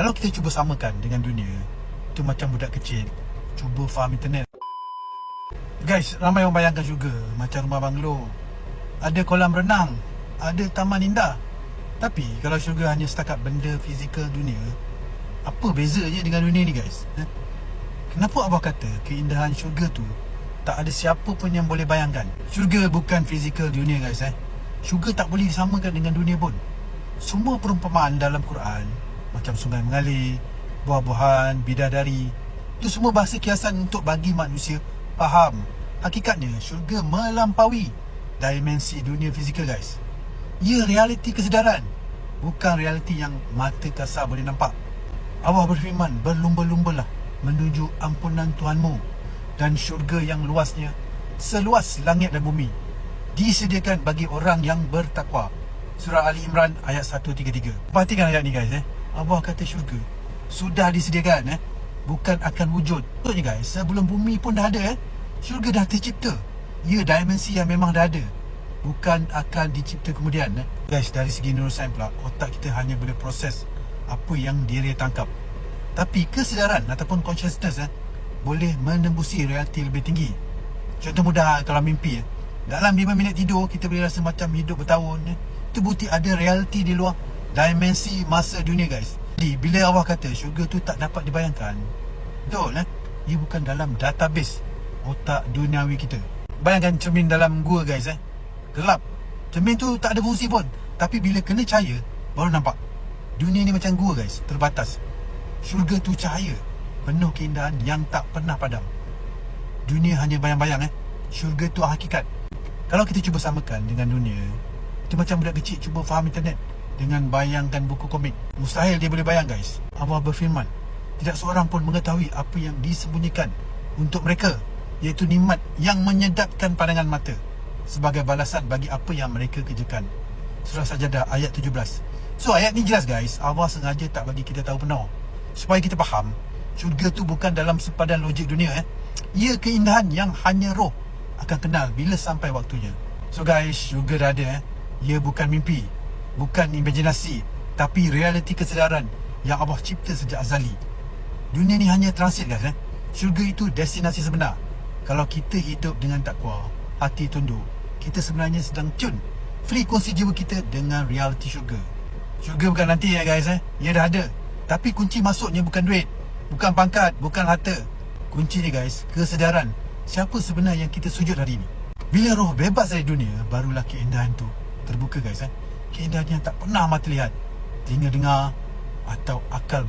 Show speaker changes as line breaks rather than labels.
Kalau kita cuba samakan dengan dunia Itu macam budak kecil Cuba faham internet. Guys, ramai orang bayangkan juga Macam rumah banglo Ada kolam renang Ada taman indah. Tapi kalau syurga hanya setakat benda fizikal dunia Apa bezanya dengan dunia ni guys? Eh? Kenapa Abah kata keindahan syurga tu Tak ada siapa pun yang boleh bayangkan? Syurga bukan fizikal dunia guys eh? Syurga tak boleh disamakan dengan dunia pun. Semua perumpamaan dalam Quran Macam sungai mengalir Buah-buahan, bidadari Itu semua bahasa kiasan untuk bagi manusia faham Hakikatnya syurga melampaui Dimensi dunia fizikal guys Ia realiti kesedaran Bukan realiti yang mata kasar boleh nampak Allah berfirman berlumba-lumbalah menuju ampunan Tuhanmu dan syurga yang luasnya seluas langit dan bumi disediakan bagi orang yang bertakwa. Surah Ali Imran ayat 133. Perhatikan ayat ni guys eh. Allah kata syurga sudah disediakan eh. Bukan akan wujud. Maksudnya guys, sebelum bumi pun dah ada eh. Syurga dah tercipta. Ia dimensi yang memang dah ada. Bukan akan dicipta kemudian eh. Guys, dari segi neurosains pula, otak kita hanya boleh proses apa yang diri tangkap. Tapi kesedaran ataupun consciousness eh, boleh menembusi realiti lebih tinggi. Contoh mudah kalau mimpi eh. Dalam 5 minit tidur kita boleh rasa macam hidup bertahun eh. Itu bukti ada realiti di luar dimensi masa dunia guys. Jadi bila Allah kata syurga tu tak dapat dibayangkan. Betul eh? Ia bukan dalam database otak duniawi kita. Bayangkan cermin dalam gua guys eh. Gelap. Cermin tu tak ada fungsi pun. Tapi bila kena cahaya baru nampak. Dunia ni macam gua guys, terbatas. Syurga tu cahaya Penuh keindahan yang tak pernah padam Dunia hanya bayang-bayang eh Syurga tu hakikat Kalau kita cuba samakan dengan dunia Itu macam budak kecil cuba faham internet Dengan bayangkan buku komik. Mustahil dia boleh bayang guys. Allah berfirman Tidak seorang pun mengetahui apa yang disembunyikan Untuk mereka Iaitu nikmat yang menyedapkan pandangan mata Sebagai balasan bagi apa yang mereka kerjakan. Surah Sajadah ayat 17 So ayat ni jelas guys. Allah sengaja tak bagi kita tahu penuh supaya kita faham syurga tu bukan dalam sepadan logik dunia eh. Ia keindahan yang hanya roh akan kenal bila sampai waktunya. So guys, syurga dah ada eh. Ia bukan mimpi, bukan imajinasi, tapi realiti kesedaran yang Allah cipta sejak azali. Dunia ni hanya transit guys eh. Syurga itu destinasi sebenar. Kalau kita hidup dengan takwa, hati tunduk, kita sebenarnya sedang tune frekuensi jiwa kita dengan realiti syurga. Syurga bukan nanti ya guys eh. Ia dah ada. Tapi kunci masuknya bukan duit Bukan pangkat Bukan harta Kunci ni guys Kesedaran Siapa sebenarnya yang kita sujud hari ini Bila roh bebas dari dunia Barulah keindahan tu Terbuka guys eh Keindahan yang tak pernah mata lihat. Telinga dengar Atau akal